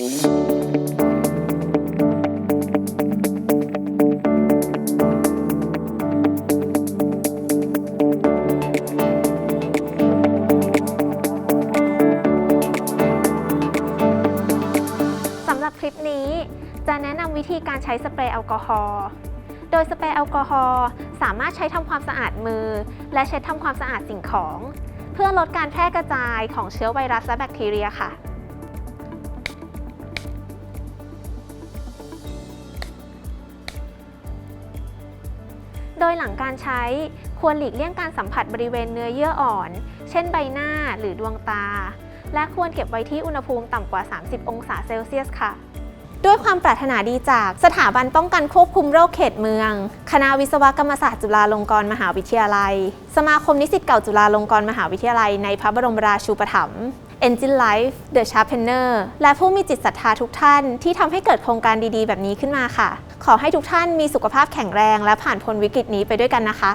สำหรับคลิปนี้จะแนะนำวิธีการใช้สเปรย์แอลกอฮอล์โดยสเปรย์แอลกอฮอล์สามารถใช้ทำความสะอาดมือ และเช็ดทำความสะอาดสิ่งของ เพื่อลดการแพร่กระจายของเชื้อไวรัสและแบคทีเรียค่ะ โดยหลังการใช้ควรหลีกเลี่ยงการสัมผัสบริเวณเนื้อเยื่ออ่อน เช่นใบหน้าหรือดวงตา และควรเก็บไว้ที่อุณหภูมิต่ำกว่า 30 องศาเซลเซียสค่ะ ด้วยความปรารถนาดีจากสถาบันป้องกันควบคุมโรคเขตเมือง คณะวิศวกรรมศาสตร์จุฬาลงกรณ์มหาวิทยาลัย สมาคมนิสิตเก่าจุฬาลงกรณ์มหาวิทยาลัยในพระบรมราชูปถัมภ์ Engine Life The Sharpener และผู้มีจิตศรัทธาทุกท่านที่ทำให้เกิดโครงการดีๆ แบบนี้ขึ้นมาค่ะ ขอให้ทุกท่านมีสุขภาพแข็งแรงและผ่านพ้นวิกฤตนี้ไปด้วยกันนะคะ